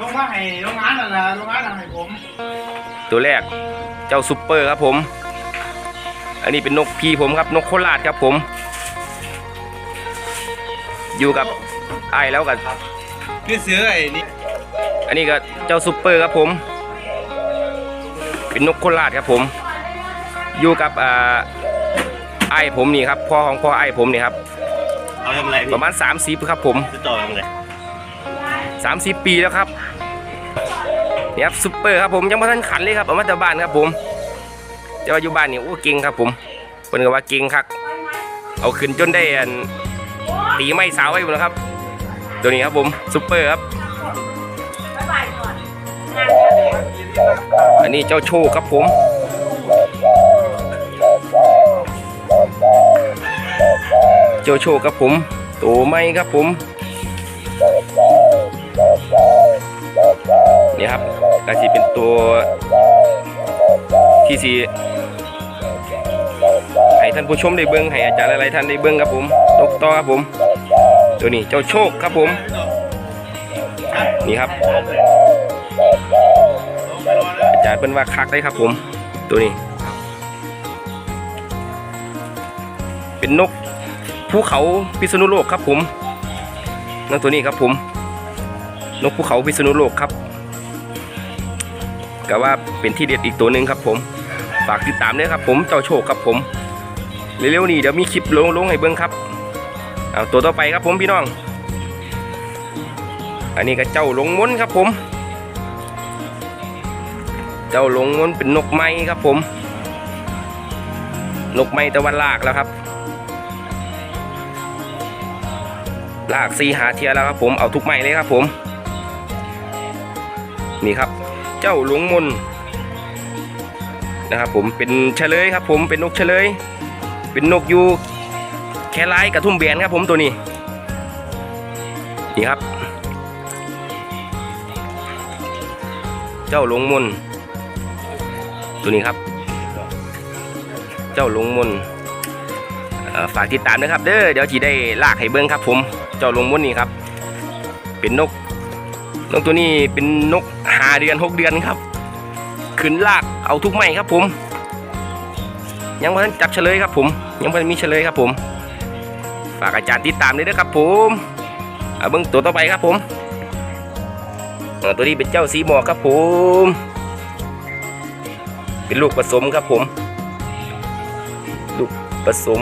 ลงมาให้โรงงานนั่นแหละโรงงานนั่นให้ผมตัวแรกเจ้าซุปเปอร์ครับผม อันนี้เป็นนกพี่ผมครับ นกโคราชครับผม อยู่กับไอ้ายแล้วกันคือซื้อไอ้นี่อันนี้ก็เจ้าซุปเปอร์ครับผม เป็นนกโคราชครับผม อยู่กับอ่าไอ้ายผมนี่ครับพ่อของพ่อไอ้ายผมนี่ครับเอาทำอะไรปพี่ระมาณ30ครับผมจะต่อทำอะไร 30 ปีแล้วครับนี่ครับซุปเปอร์ครับผมยังไม่ทันขันเลยครับเอามาจากบ้านครับผมแต่ว่าอยู่บ้านนี่โอ้เก่งครับผมเพิ่นก็ว่าเก่งครับเอาขึ้นจนได้อันตีไม้สาวไว้หมดแล้วครับ ตัวนี้ครับผมซุปเปอร์ครับอันนี้เจ้าโชคครับผมเจ้าโชคครับผมตัวไม้ครับผม นี่ครับก็สิเป็นตัวที่สีให้ท่านผู้ชมได้เบิ้งให้อาจารย์หลายๆท่านได้เบิ้งครับผมตกต่อครับผม ตัวนี้เจ้าโชคครับผม นี่ครับ อาจารย์เป็นว่าคักได้ครับผม ตัวนี้ เป็นนกภูเขาพิษณุโลกครับผมนกตัวนี้ครับผม นกภูเขาพิษณุโลกครับ ก็ว่าเป็นที่เด็ดอีกตัวหนึ่งครับผม ฝากติดตามด้วยครับผมเจ้าโชคครับผมเร็วๆนี้เดี๋ยวมีคลิปลงลงให้เบิ้งครับเอาตัวต่อไปครับผมพี่น้อง อันนี้ก็เจ้าลงม้นครับผม เจ้าลงม้นเป็นนกไม้ครับผม นกไม้ตะวันลากแล้วครับ ลากซีหาเทียแล้วครับผมเอาทุกไม้เลยครับผม นี่ครับ เจ้าหลวงมนนะครับผมเป็นเฉลยครับ ผมเป็นนกเฉลย เป็นนกยูแคลายกระทุ่มแบนครับผมตัวนี้นี่ครับ เจ้าหลวงมนตัวนี้ครับ เจ้าหลวงมนฝากติดตามนะครับ เด้อเดี๋ยวจีได้ลากให้เบิ้งครับ ผม เจ้าหลวงมนนี่ครับ เป็นนก นกตัวนี้เป็นนกหาเดือนหกเดือนครับ ขึ้นลากเอาทุกไม้ครับผม ยังไม่ทันจับเฉลยครับผม ยังไม่ทันมีเฉลยครับผม ฝากอาจารย์ติดตามด้วยนะครับผมเอาเบิ้งตัวต่อไปครับผมตัวนี้เป็นเจ้าสีหมอกครับผม เป็นลูกผสมครับผม ลูกผสม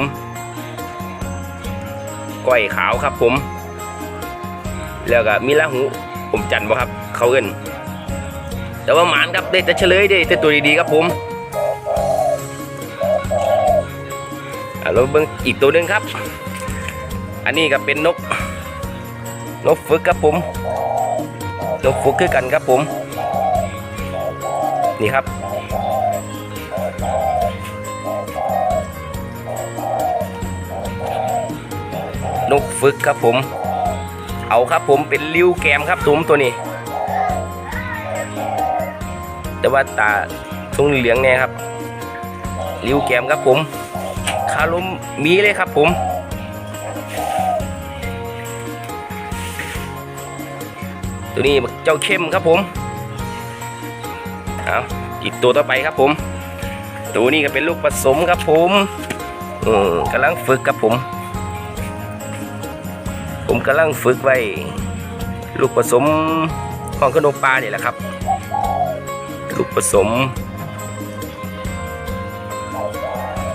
ก้อยขาวครับผม แล้วก็มีละหู ผมจันบ่ครับ เขาเอิ้นแต่ว่าหมานครับได้แต่เฉลยได้แต่ตัวดีๆครับผมอะเราเบิ่งอีกตัวหนึ่งครับ อันนี้ก็เป็นนก นกฝึกครับผม นกฝึกคือกันครับผม นี่ครับ นกฝึกครับผม เอาครับผมเป็นริ้วแกมครับผมตัวนี้ แต่ว่าตาทรงเหลืองแน่ครับริ้วแกมครับผมคารุมมีเลยครับผมตัวนี้เจ้าเข้มครับผมเอาอีกตัวต่อไปครับผม ตัวนี้ก็เป็นลูกผสมครับผมอืมกำลังฝึกครับผม ผมกำลังฝึกไว้ ลูกผสมห้องขนมปลาเนี่ยแหละครับ ลูกผสม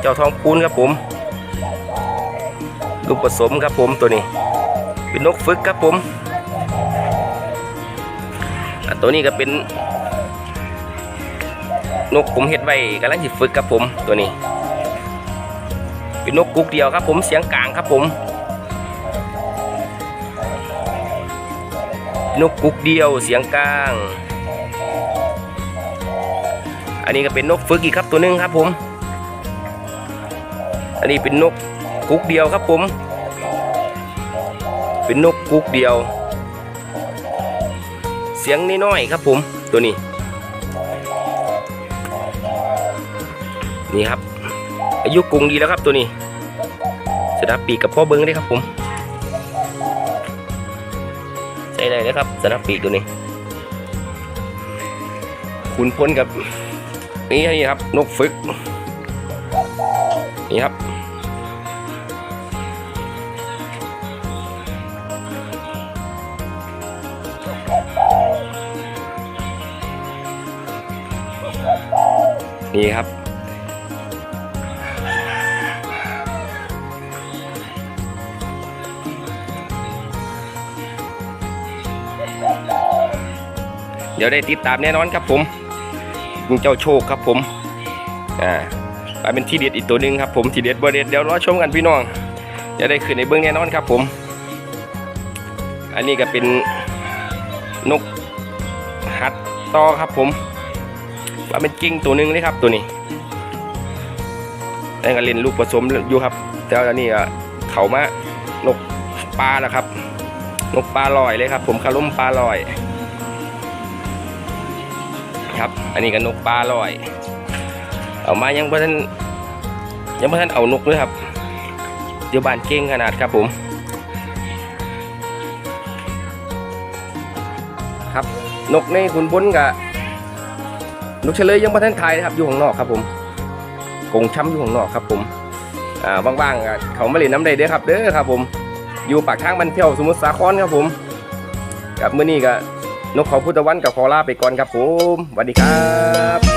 เจ้าทองพูนครับผม ลูกผสมครับผมตัวนี้ เป็นนกฝึกครับผมตัวนี้ก็เป็น นกผมเห็ดไว้กำลังสิฝึกครับผมตัวนี้ เป็นนกกุกเดียวครับผมเสียงกลางครับผม นกกุกเดียวเสียงกลาง อันนี้ก็เป็นนกฝึกอีกครับตัวหนึงครับผม อันนี้เป็นนกกุกเดียวครับผม เป็นนกกุกเดียว เสียงน้อยๆครับผมตัวนี้ นี่ครับ อายุกรุงดีแล้วครับตัวนี้สดับปีกกับพ่อเบิ้งได้ครับผม ได้เลยครับสนับปีกตัวนี้ขุนพลกับนี่นี่ครับ นกฟึก นี่ครับ นี่ครับ เดี๋ยวได้ติดตามแน่นอนครับผมเจ้าโชคครับผมอ่ากลาเป็นทีเด็ดอีกตัวหนึ่งครับผมทีเด็ดบเด็ดเดี๋ยวรอชมกันพี่น้องจะได้ขึ้นในเบื้องแน่นอนครับผม อันนี้ก็เป็นนกหัดต่อครับผมว่าเป็นกิ้งตัวหนึ่งเลยครับตัวนี้นั่นก็เล่นลูกผสมอยู่ครับ แต่ว่าอันนี้ก็เขามานกปลาแล้วครับ นกปลาลอยเลยครับ ผมคาร่มปลาลอย ครับ อันนี้ก็นกปลาลอย เอามายังบ่ทันยังบ่ทันเอานกเลยครับ เดี๋ยวบานเก่งขนาดครับผม ครับนกในขุนพลกับนกเฉลยยังบ่ทันทายนะครับอยู่ข้างนอกครับผมกงช้ำอยู่ข้างนอกครับผมอ่าว่างๆก็เขามาเล่นน้ำได้เด้อครับเด้อครับผมอยู่ปากทางบันเที่ยวสมุทรสาครครับผมกับเมื้อนี้ก็ นกเขาพุทธวันกับขอลาไปก่อนครับผมสวัสดีครับ